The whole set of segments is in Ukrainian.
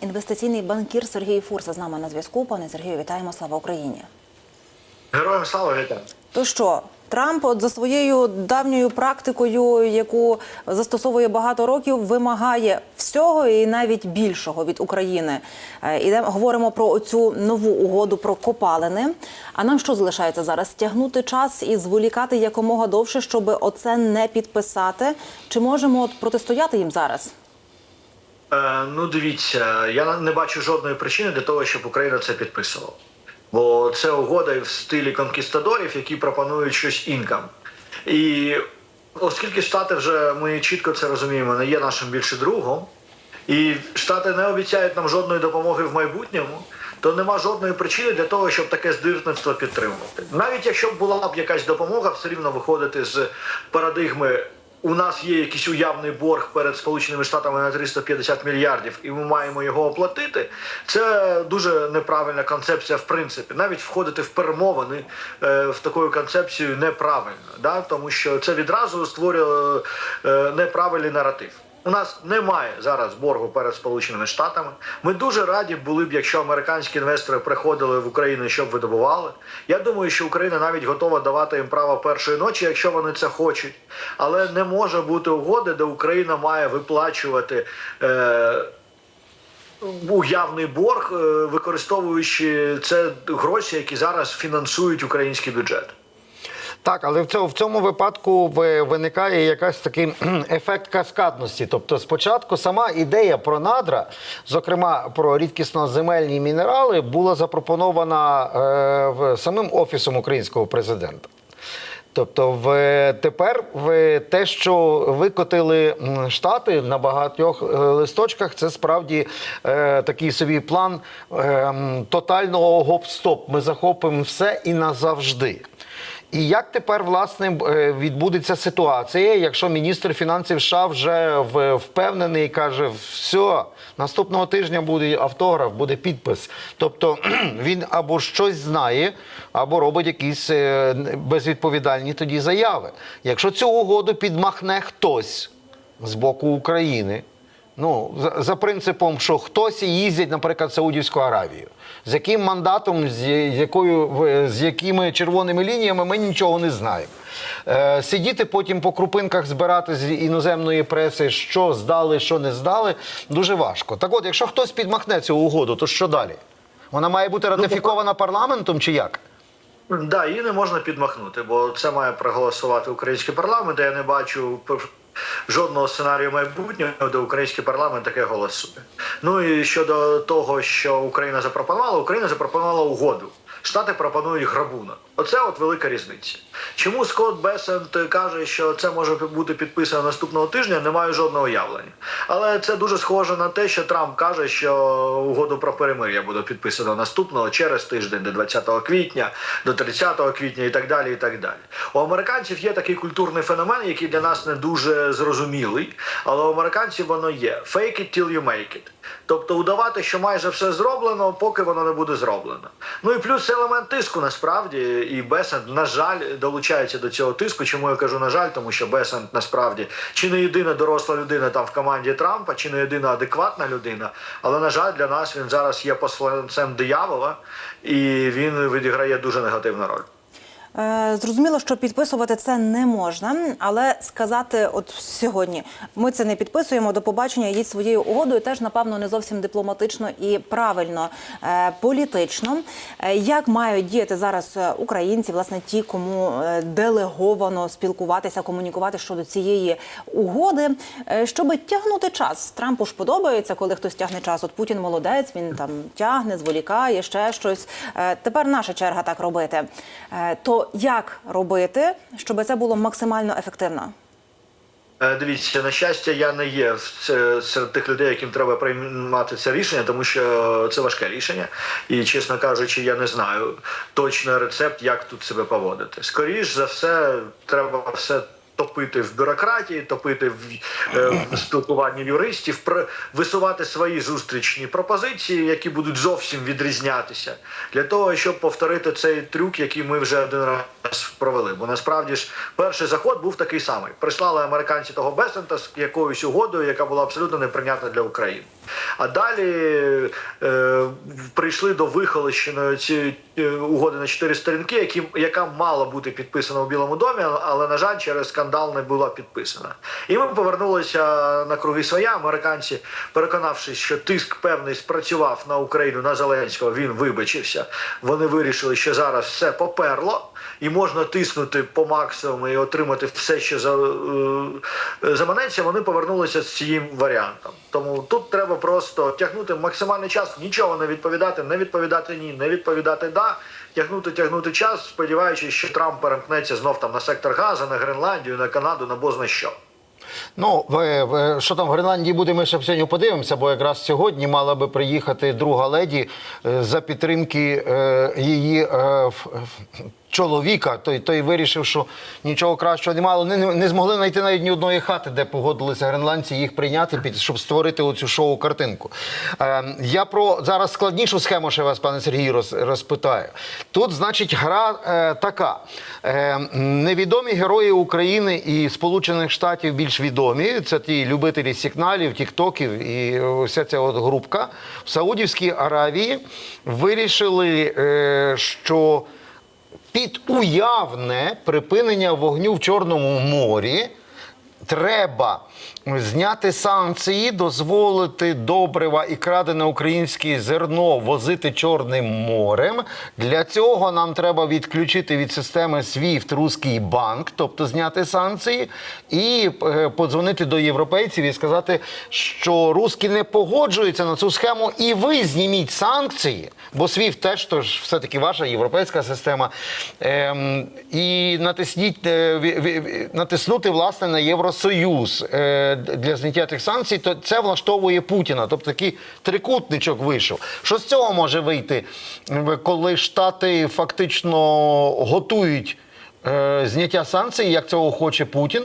Інвестиційний банкір Сергій Фурса з нами на зв'язку. Пане Сергію, вітаємо. Слава Україні. Героям слава вітаю. То що, Трамп, от за своєю давньою практикою, яку застосовує багато років, вимагає всього і навіть більшого від України. Е, Іде говоримо про цю нову угоду про копалини. А нам що залишається зараз? Стягнути час і зволікати якомога довше, щоб оце не підписати? Чи можемо от протистояти їм зараз? Е, ну, дивіться, я не бачу жодної причини для того, щоб Україна це підписувала. Бо це угода в стилі конкістадорів, які пропонують щось інкам. І оскільки Штати вже ми чітко це розуміємо, не є нашим більше другом, і Штати не обіцяють нам жодної допомоги в майбутньому, то нема жодної причини для того, щоб таке здирництво підтримувати. Навіть якщо б була б якась допомога, все рівно виходити з парадигми. У нас є якийсь уявний борг перед Сполученими Штатами на 350 мільярдів, і ми маємо його оплатити. Це дуже неправильна концепція, в принципі. Навіть входити в перемовини е, в таку концепцію неправильно, да? тому що це відразу створює е, неправильний наратив. У нас немає зараз боргу перед Сполученими Штатами. Ми дуже раді були б, якщо американські інвестори приходили в Україну, щоб видобували. Я думаю, що Україна навіть готова давати їм право першої ночі, якщо вони це хочуть. Але не може бути угоди, де Україна має виплачувати. Е- Уявний борг, е, використовуючи це гроші, які зараз фінансують український бюджет. Так, але в цьому, в цьому випадку ви- виникає якась такий ефект каскадності. Тобто, спочатку сама ідея про надра, зокрема про рідкісноземельні мінерали, була запропонована е, самим офісом українського президента. Тобто, в тепер в те, що викотили штати на багатьох е, листочках, це справді е, такий собі план е, тотального гоп-стоп. Ми захопимо все і назавжди. І як тепер власне е, відбудеться ситуація, якщо міністр фінансів США вже впевнений і каже, все, наступного тижня буде автограф, буде підпис. Тобто він або щось знає, або робить якісь е, безвідповідальні тоді заяви. Якщо цю угоду підмахне хтось з боку України. Ну, за, за принципом, що хтось їздять, наприклад, в Саудівську Аравію. З яким мандатом, з, якою, з якими червоними лініями, ми нічого не знаємо. Е, сидіти потім по крупинках збирати з іноземної преси, що здали, що не здали, дуже важко. Так от, якщо хтось підмахне цю угоду, то що далі? Вона має бути ратифікована парламентом чи як? Да, її не можна підмахнути, бо це має проголосувати український парламент. Я не бачу жодного сценарію майбутнього, де український парламент таке голосує. Ну і щодо того, що Україна запропонувала, Україна запропонувала угоду. Штати пропонують грабунок. Оце от велика різниця. Чому Скотт Бесент каже, що це може бути підписано наступного тижня, не маю жодного уявлення. Але це дуже схоже на те, що Трамп каже, що угоду про перемир'я буде підписано наступного через тиждень, до 20 квітня, до 30 квітня і так далі. і так далі. У американців є такий культурний феномен, який для нас не дуже зрозумілий, але у американців воно є fake it till you make it. Тобто удавати, що майже все зроблено, поки воно не буде зроблено. Ну і плюс елемент тиску насправді, і Бесент, на жаль, долучається до цього тиску. Чому я кажу на жаль, тому що Бесент насправді чи не єдина доросла людина там в команді Трампа, чи не єдина адекватна людина. Але на жаль, для нас він зараз є посланцем диявола, і він відіграє дуже негативну роль. Е, Зрозуміло, що підписувати це не можна, але сказати, от сьогодні ми це не підписуємо. До побачення йдіть своєю угодою. Теж напевно не зовсім дипломатично і правильно е, політично. Е, Як мають діяти зараз українці, власне, ті, кому делеговано спілкуватися, комунікувати щодо цієї угоди, щоб тягнути час. Трампу ж подобається, коли хтось тягне час. От Путін молодець, він там тягне, зволікає, ще щось. Тепер наша черга так робити. Е, Як робити, щоб це було максимально ефективно? Е, Дивіться, на щастя, я не є серед тих людей, яким треба приймати це рішення, тому що це важке рішення. І, чесно кажучи, я не знаю точно рецепт, як тут себе поводити. Скоріше за все, треба все топити в бюрократії, топити в, е, в спілкуванні юристів, пр- висувати свої зустрічні пропозиції, які будуть зовсім відрізнятися, для того, щоб повторити цей трюк, який ми вже один раз провели. Бо насправді ж перший заход був такий самий. Прислали американці того Бесента з якоюсь угодою, яка була абсолютно неприйнятна для України. А далі е, прийшли до вихолощеної цієї угоди на чотири сторінки, які, яка мала бути підписана у Білому домі, але на жаль, через скандал не була підписана. І ми повернулися на круги своя. Американці, переконавшись, що тиск певний спрацював на Україну на Зеленського, він вибачився. Вони вирішили, що зараз все поперло. І можна тиснути по максимуму і отримати все, що за, е, заманеться. Вони повернулися з цим варіантом. Тому тут треба просто тягнути максимальний час, нічого не відповідати, не відповідати ні, не відповідати да. Тягнути, тягнути час, сподіваючись, що Трамп перемкнеться знов там на сектор Газа, на Гренландію, на Канаду, на бозна що. Ну, що там в Гренландії буде, ми ще сьогодні подивимося, бо якраз сьогодні мала би приїхати друга леді е, за підтримки е, її е, чоловіка. Той, той вирішив, що нічого кращого немає. але не, не змогли знайти навіть ні одної хати, де погодилися гренландці їх прийняти, під, щоб створити оцю шоу-картинку. Е, я про зараз складнішу схему ще вас, пане Сергію, роз, розпитаю. Тут, значить, гра е, така. Е, невідомі герої України і Сполучених Штатів більш відомі. Це ті любителі сигналів, тіктоків і вся ця от групка в Саудівській Аравії вирішили, е, що під уявне припинення вогню в Чорному морі треба зняти санкції, дозволити добрива і крадене українське зерно возити Чорним морем. Для цього нам треба відключити від системи SWIFT руський банк, тобто зняти санкції, і е, подзвонити до європейців і сказати, що русські не погоджуються на цю схему, і ви зніміть санкції, бо SWIFT теж то ж все-таки ваша європейська система. Ем, і натисніть, е, натиснути власне на Євросоюз е, для зняття тих санкцій, то це влаштовує Путіна. Тобто такий трикутничок вийшов. Що з цього може вийти, е, коли Штати фактично готують е, зняття санкцій, як цього хоче Путін?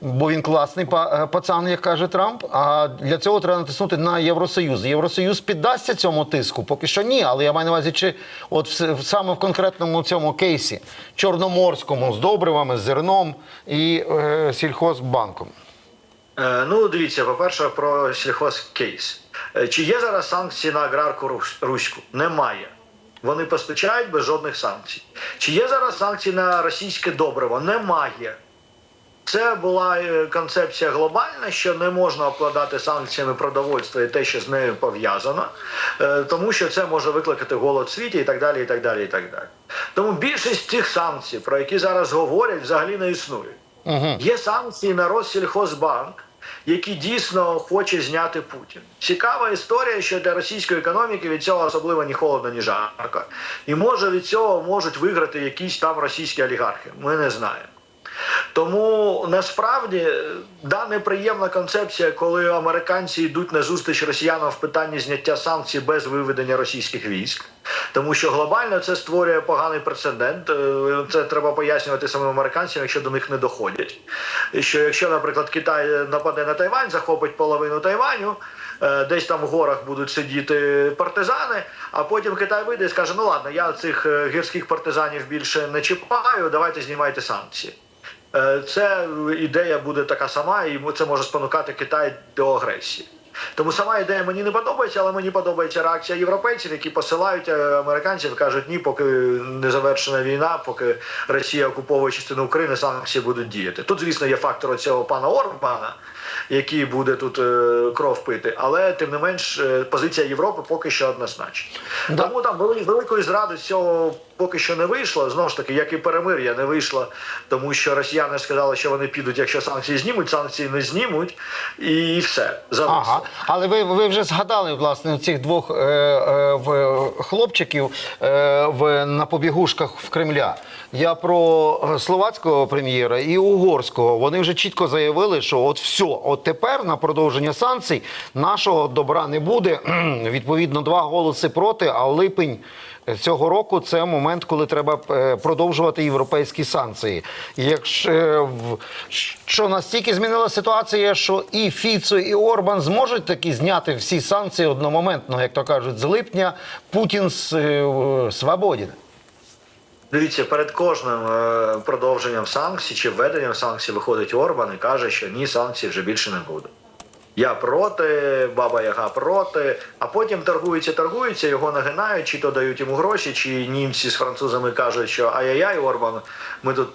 Бо він класний е, пацан, як каже Трамп. А для цього треба натиснути на Євросоюз. Євросоюз піддасться цьому тиску? Поки що ні. Але я маю на увазі, чи от саме в конкретному цьому кейсі чорноморському з добривами, з зерном і е, сільхозбанком. Е, Ну, дивіться, по-перше, про сільхозкейс. Е, Чи є зараз санкції на аграрку руську? Немає. Вони постачають без жодних санкцій. Чи є зараз санкції на російське добриво? Немає. Це була е, концепція глобальна, що не можна обкладати санкціями продовольства і те, що з нею пов'язано, е, тому що це може викликати голод в світі і так далі. і так далі, і так далі. Тому більшість цих санкцій, про які зараз говорять, взагалі не існує. Є санкції на Россільхозбанк, які дійсно хоче зняти Путін. Цікава історія, що для російської економіки від цього особливо ні холодно, ні жарко. І може від цього можуть виграти якісь там російські олігархи. Ми не знаємо. Тому насправді да неприємна концепція, коли американці йдуть на зустріч росіянам в питанні зняття санкцій без виведення російських військ, тому що глобально це створює поганий прецедент. Е, Це треба пояснювати самим американцям, якщо до них не доходять. Що якщо, наприклад, Китай нападе на Тайвань, захопить половину Тайваню. е, Десь там в горах будуть сидіти партизани, а потім Китай вийде і скаже: ну ладно, я цих е, гірських партизанів більше не чіпаю, давайте знімайте санкції. Е, Це ідея буде така сама, і це може спонукати Китай до агресії. Тому сама ідея мені не подобається, але мені подобається реакція європейців, які посилають е, американців, кажуть, ні, поки не завершена війна, поки Росія окуповує частину України, санкції будуть діяти. Тут, звісно, є фактор цього пана Орбана, який буде тут е, кров пити, але тим не менш е, позиція Європи поки що однозначна. Да. Тому там великої зради цього поки що не вийшло. Знову ж таки, як і перемир'я не вийшло, тому що росіяни сказали, що вони підуть, якщо санкції знімуть, санкції не знімуть, і все зависло. Ага, але ви, ви вже згадали власне цих двох е, е, в- хлопчиків е, в, на побігушках в Кремля. Я про е, словацького прем'єра і угорського. Вони вже чітко заявили, що от все, от тепер на продовження санкцій нашого добра не буде. Відповідно, два голоси проти, а липень цього року це момент. коли треба е, продовжувати європейські санкції. Якщо е, що настільки змінила ситуація, що і Фіцо, і Орбан зможуть таки зняти всі санкції одномоментно, як то кажуть, з липня Путін с- е, свободен. Дивіться, перед кожним е, продовженням санкцій чи введенням санкцій виходить Орбан і каже, що ні, санкцій вже більше не буде. Я проти, баба Яга проти, а потім торгується, торгується, його нагинають, чи то дають йому гроші, чи німці з французами кажуть, що ай-яй-яй, Орбан, ми тут.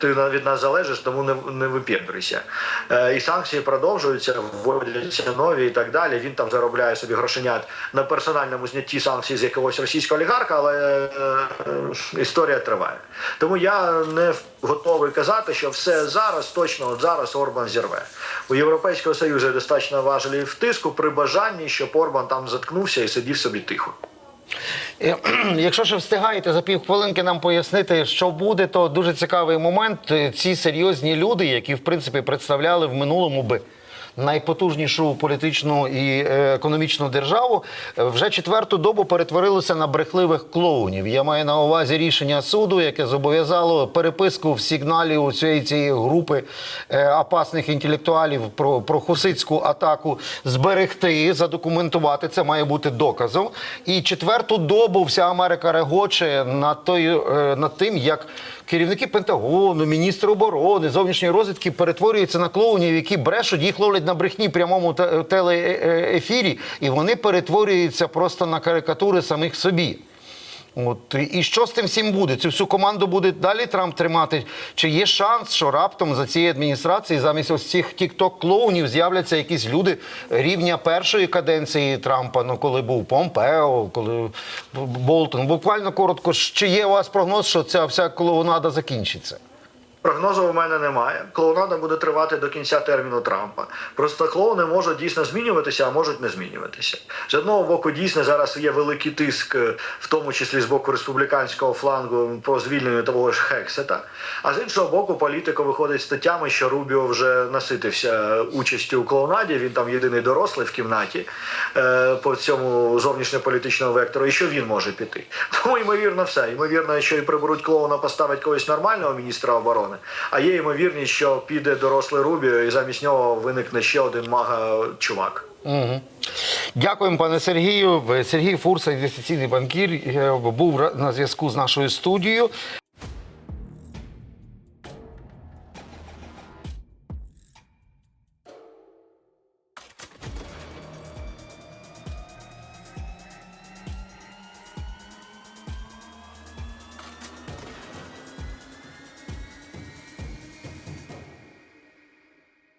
Ти від нас залежиш, тому не, не випендрюйся. Е, і санкції продовжуються, вводяться нові і так далі. Він там заробляє собі грошенят на персональному знятті санкцій з якогось російського олігарха, але е, е, історія триває. Тому я не готовий казати, що все зараз, точно от зараз Орбан зірве. У Європейського Союзу є достатньо важелів тиску при бажанні, щоб Орбан там заткнувся і сидів собі тихо. Якщо ще встигаєте за півхвилинки нам пояснити, що буде, то дуже цікавий момент. Ці серйозні люди, які в принципі представляли в минулому би. Найпотужнішу політичну і е, економічну державу е, вже четверту добу перетворилися на брехливих клоунів. Я маю на увазі рішення суду, яке зобов'язало переписку в сигналі у цієї цієї групи е, опасних інтелектуалів про, про хусицьку атаку зберегти, задокументувати. Це має бути доказом. І четверту добу вся Америка регоче над тою е, над тим, як керівники Пентагону, міністри оборони, зовнішньої розвідки перетворюються на клоунів, які брешуть, їх ловлять на брехні прямому телеефірі, і вони перетворюються просто на карикатури самих собі. От і що з тим всім буде? Цю всю команду буде далі Трамп тримати? Чи є шанс, що раптом за цієї адміністрації замість ось цих тік-ток-клоунів з'являться якісь люди рівня першої каденції Трампа? Ну коли був Помпео, коли Болтон? Буквально коротко, чи є у вас прогноз, що ця вся клоунада закінчиться? Прогнозу у мене немає. Клоунада буде тривати до кінця терміну Трампа. Просто клоуни можуть дійсно змінюватися, а можуть не змінюватися. З одного боку, дійсно зараз є великий тиск, е, в тому числі з боку республіканського флангу по звільненню того ж Хексета. А з іншого боку, політико виходить статтями, що Рубіо вже наситився участю у клоунаді. Він там єдиний дорослий в кімнаті е, по цьому зовнішньополітичному вектору, і що він може піти. Тому ймовірно, все. Ймовірно, що і приберуть клоуна, поставить когось нормального міністра оборони. А є ймовірність, що піде дорослий Рубіо, і замість нього виникне ще один мага чувак. Угу. Дякуємо, пане Сергію. Сергій Фурса, інвестиційний банкір, е, був на зв'язку з нашою студією.